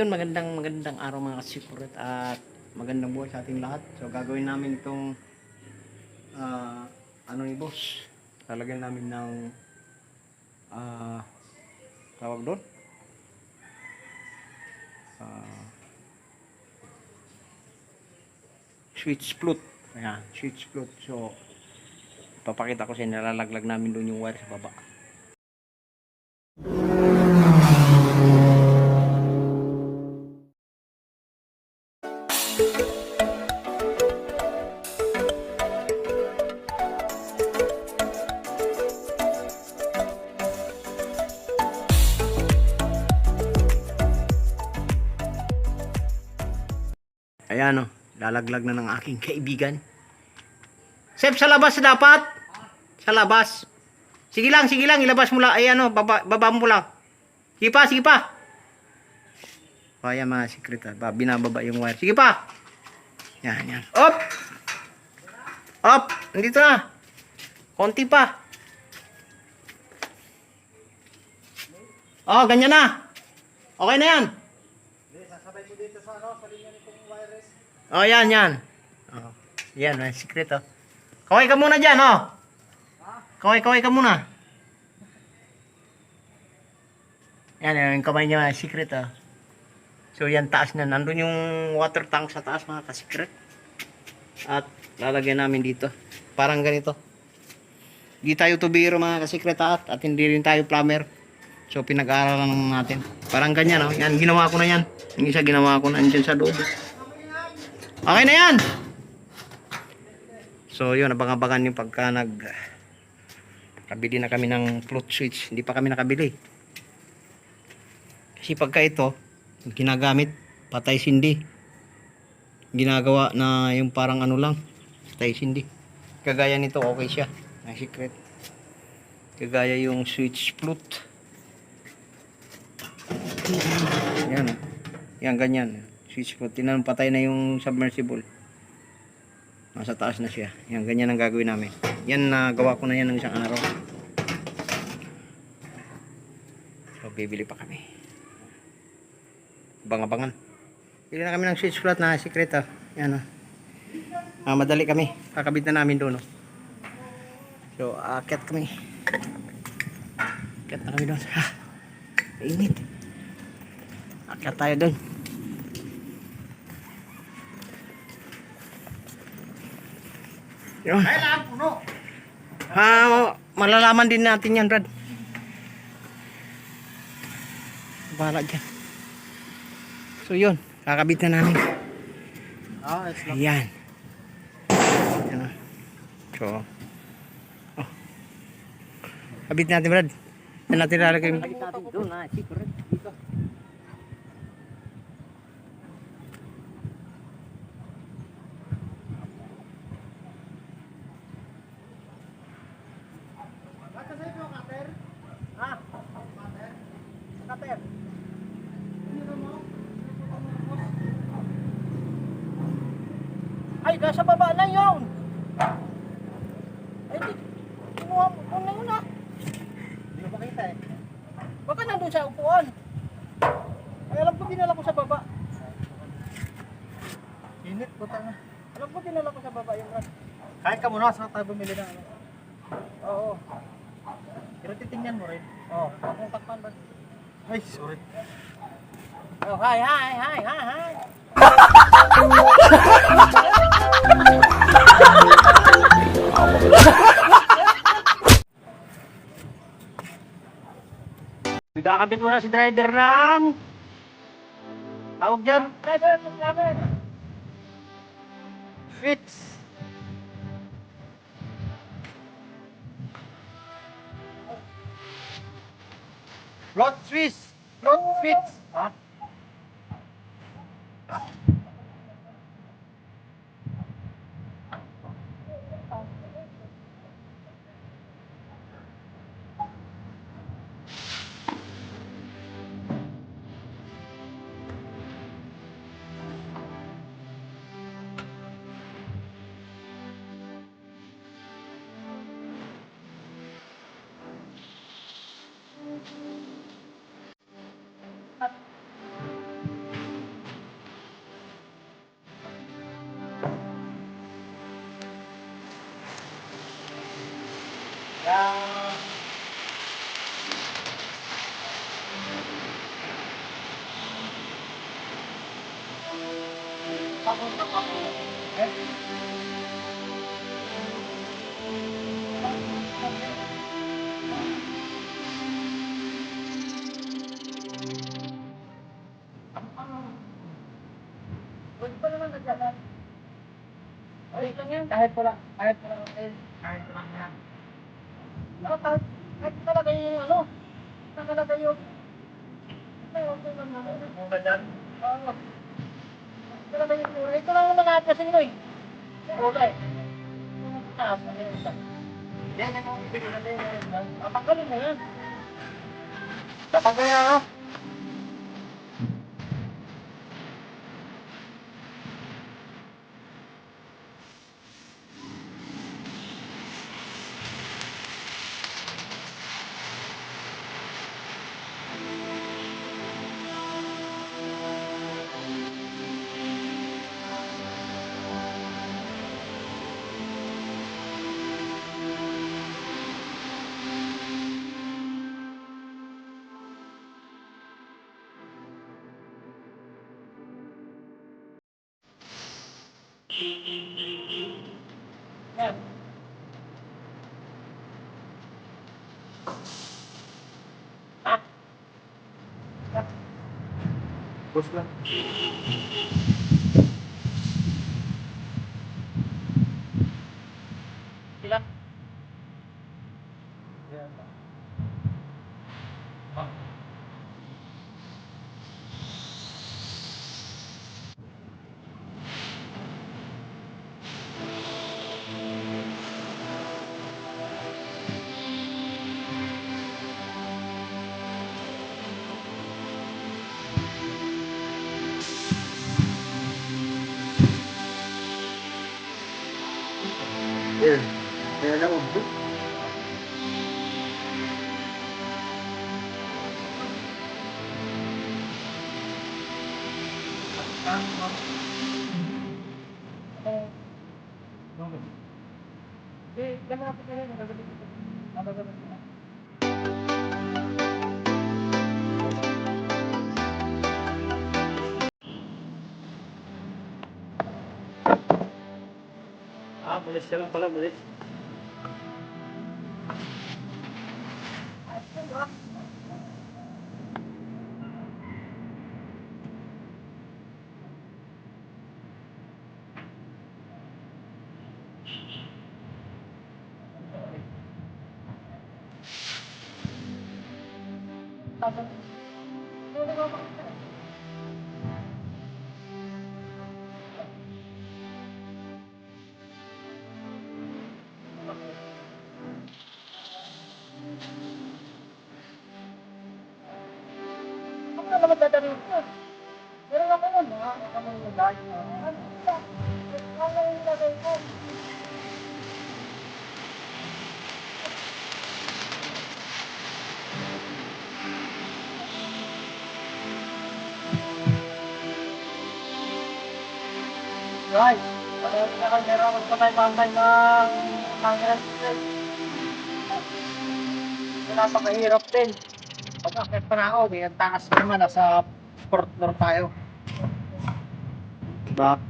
Yun, magandang magandang araw mga kasikurit at magandang buhay sa ating lahat. So gagawin namin itong ah, ano ni boss. Talagyan namin ng ah tawag doon. Ah, switch flute. Ayan, switch flute. So papakita ko sa inyo, nalalaglag namin doon yung wire sa baba. Lalaglag na ng aking kaibigan. Sep, sa labas dapat. Sa labas. Sige lang, sige lang, ilabas mo lang. Ayan o, baba, baba mo lang. Sige pa, sige pa. O, ayan mga sekretar. Ba, binababa yung wire. Sige pa. Yan, yan. Op! Op! Nandito na. Konti pa. Oh, ganyan na. Okay na yan. Oh, yan, yan. Oh, yan, may secret, oh. Kaway ka muna dyan, oh. Kaway, kaway ka muna. Yan, yan, yung kamay niya, secret, oh. So, yan, taas na. Nandun yung water tank sa taas, mga kasikret. At, lalagyan namin dito. Parang ganito. Di tayo tubiro, mga kasikret, at, at hindi rin tayo plumber. So, pinag-aaralan natin. Parang ganyan, oh. Yan, ginawa ko na yan. Yung isa ginawa ko na andyan sa loob. Okay na yan. So yun, abang-abangan yung pagka nag nakabili na kami ng float switch. Hindi pa kami nakabili. Kasi pagka ito, ginagamit, patay sindi. Ginagawa na yung parang ano lang, patay sindi. Kagaya nito, okay siya. Ang secret. Kagaya yung switch float. Yan. Yan, ganyan. Switch float. Tinan, patay na yung submersible. Nasa taas na siya. Yan, ganyan ang gagawin namin. Yan, nagawa ko na yan ng isang araw. So, bibili pa kami. Abang-abangan. Bili na kami ng switch float na secret, ah. Yan, ah. Ah, madali kami. Kakabit na namin doon, oh. So, aakyat kami. Aakyat na kami doon. Ha! Init. Aakyat tayo doon. Yun. Kailangan puno. Ah, malalaman din natin yan, Brad. Bahala dyan. So, yun. Kakabit na namin. Ah, it's not. Ayan. Ayan. ah. So, oh. Kabit natin, Brad. Yan natin lalagay yung... Doon na, secret. Nasa baba na yun. Ay, di. Kinuha mo mo na yun ah. Hindi ko makita eh. Baka nandun sa upuan. Ay, alam ko dinala ko sa baba. Init, puta na. Alam ko dinala ko sa baba yung rat. Kahit ka muna, saan tayo bumili ng ano? Oo. Pero titingnan mo rin. Oo. Akong takpan ba? Ay, sorry. Oh, hi, hi, hi, hi, hi. Nagkakabit mo na si driver ng tawag dyan. Driver. Fix. Rod Swiss! Rod Fits! Ha? Ah. Papunta pa po. Eh? Pwede yung ano. Talaga yung... Yung mura. Ito lang naman natin kasi nyo eh. Okay. Taas na yun. Yan ang ibig na din. Tatanggalin mo yan. Tatanggalin na. Yan. Ah. Ah. Bus Eh, dama ako kaya nagagalit ko. Nagagalit ko. Ah, bilis siya lang pala, bilis. Meron ako ha? Ako nang nagdahil ko. Ano? Ano yung nilagay ko? Guys, panood na kami meron ako may bantay ng Congress. Ito napakahirap din. Pag akit pa na ako, may ang taas pa naman, nasa fourth floor tayo. Bak.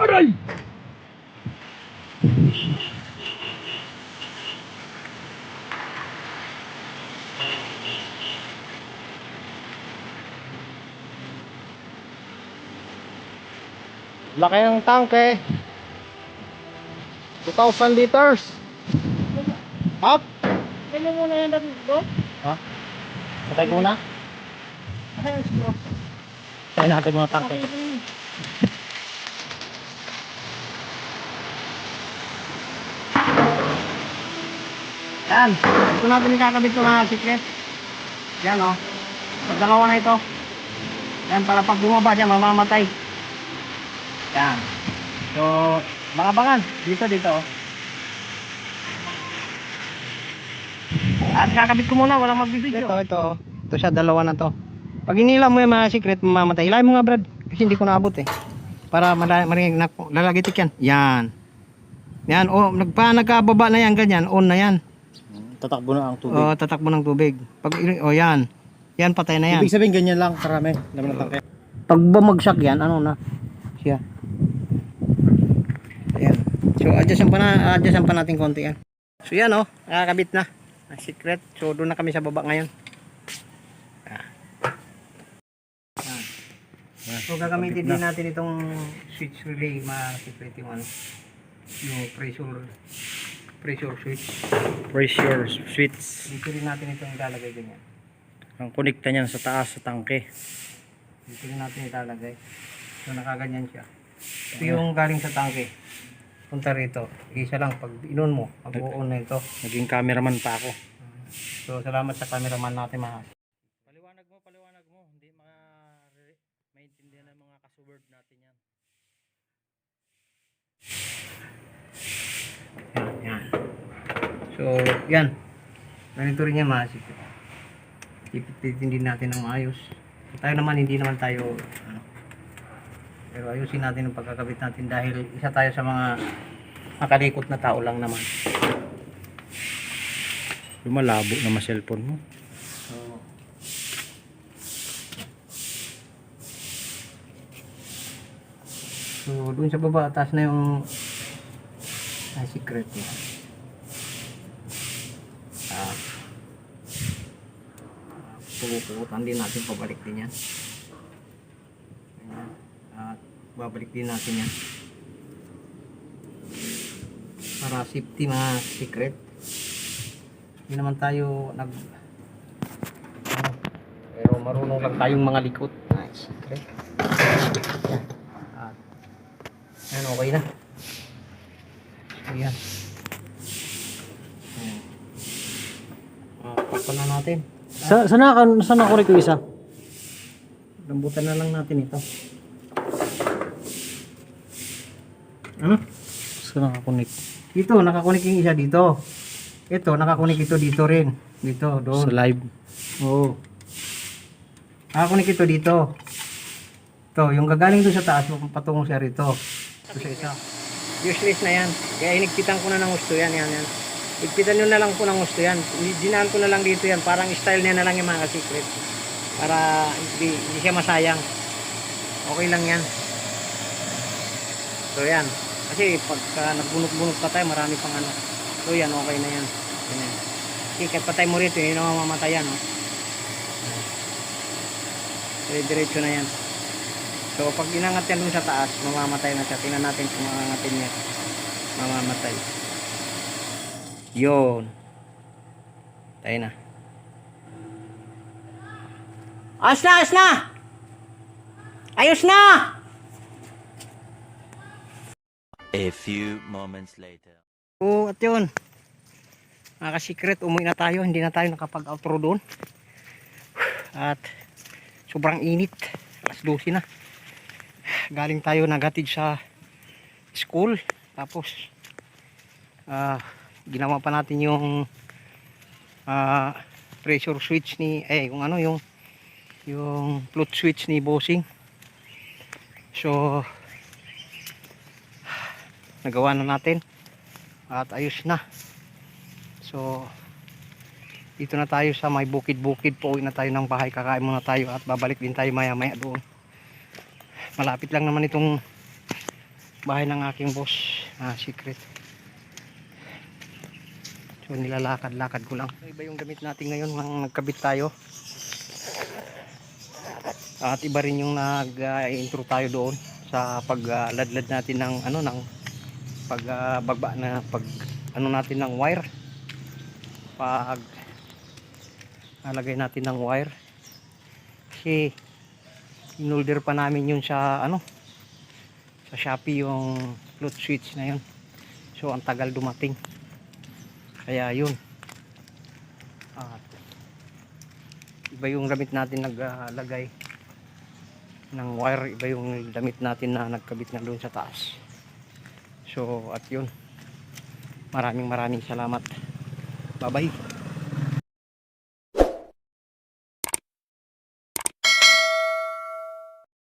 Aray! Laki ng tangke. 2,000 liters. Up! Kailan mo na yan natin bro? Ha? Patay ko na. Ayos bro. Patay natin muna tangke. Yan. Ito natin ikakabit ko mga secret. Yan o. Oh. Pag dalawa na ito. Yan para pag bumaba siya mamamatay. Yan. So, makabangan. Dito, dito oh. At kakabit ko muna, walang magbibideo. Ito, ito. Ito siya, dalawa na to. Pag inila mo yung mga secret, mamamatay. Hilahin mo nga, Brad. Kasi hindi ko naabot eh. para marinig na lalagitik yan. Yan. Yan, oh, nagpa nagkababa na yan ganyan, on na yan. Tatakbo na ang tubig. Oh, tatakbo ng tubig. Pag oh yan. Yan patay na yan. Ibig sabihin ganyan lang karami. Laman ng tangke. Pag bumagsak yan, ano na? Siya. So, adjustan pa na, adjustan pa natin konti yan. So, yan oh, nakakabit na. Ang secret. So, doon na kami sa baba ngayon. Ah. Yan. So, gagamitin din natin itong switch relay, ma-secret yung ano, yung pressure, pressure switch. Pressure switch. Dito rin natin itong ilalagay ganyan. Ang konekta niyan sa taas sa tangke. Dito rin natin ilalagay. So, nakaganyan siya. Ito yung galing sa tangke. Punta rito. Isa lang, pag inon mo, mag-on na ito. Naging cameraman pa ako. So, salamat sa cameraman natin, mga Paliwanag mo, paliwanag mo. Hindi ma maintindihan ng mga kasubord natin yan. Yan, yan. So, yan. Ganito rin yan, mga sikip. Ipitin din natin ng maayos. Tayo naman, hindi naman tayo, pero ayusin natin ang pagkakabit natin dahil isa tayo sa mga makalikot na tao lang naman. Yung malabo na ma-cellphone mo. So, so dun sa baba, taas na yung ay, secret niya. Ah, pupukutan din natin, pabalik din yan. Babalik din natin yan. Para safety mga secret. Hindi naman tayo nag ano, pero marunong lang tayong mga likot. Nice. Okay. Yan. At, yan, okay na. So, yan. Takpan na natin. Sa sana saan ako rin isa? Lambutan na lang natin ito. Ano? Saan nakakonek? Dito, nakakunik yung isa dito. Ito, nakakunik ito dito rin. Dito, Sa doon. live. Oo. Nakakunik ito dito. Ito, yung gagaling doon sa taas, patungo siya rito. Ito sa isa. Useless na yan. Kaya inigpitan ko na ng gusto yan. Yan, yan. Igpitan nyo na lang po ng gusto yan. Dinaan ko na lang dito yan. Parang style niya na lang yung mga secret. Para hindi, hindi siya masayang. Okay lang yan. So yan. Kasi pagka nagbunot-bunot pa tayo, marami pang ano. So yan, okay na yan. Yan yan. Okay, kahit patay mo rito, yun ang? Eh, diretso na yan. So, pag inangat yan dun sa taas, mamamatay na siya. Tingnan natin kung angatin niya. Mamamatay. Yun. Tayo na. Ayos na, ayos na! Ayos na! A few moments later. Oo, at yun. Mga ka-secret, umuwi na tayo. Hindi na tayo nakapag-outro doon. At sobrang init. Alas 12 na. Galing tayo nagatid sa school. Tapos, ah, ginawa pa natin yung ah, pressure switch ni, eh, kung ano, yung yung float switch ni Bossing. So, nagawa na natin. At ayos na. So dito na tayo sa may bukid-bukid. Pauwi na tayo ng bahay. Kakain muna tayo at babalik din tayo maya maya doon. Malapit lang naman itong bahay ng aking boss. Ah, secret. So nilalakad-lakad ko lang. Iba yung damit natin ngayon. Nang nagkabit tayo. At iba rin yung nag-intro tayo doon sa pagladlad natin ng ano ng pag ah, bagba na pag ano natin ng wire. Pag nalagay natin ng wire. Kasi inolder pa namin yun sa ano sa Shopee yung float switch na yun. So ang tagal dumating. Kaya yun. At iba yung gamit natin naglagay ng wire. Iba yung damit natin na nagkabit na doon sa taas So at yun. Maraming maraming salamat. Bye bye.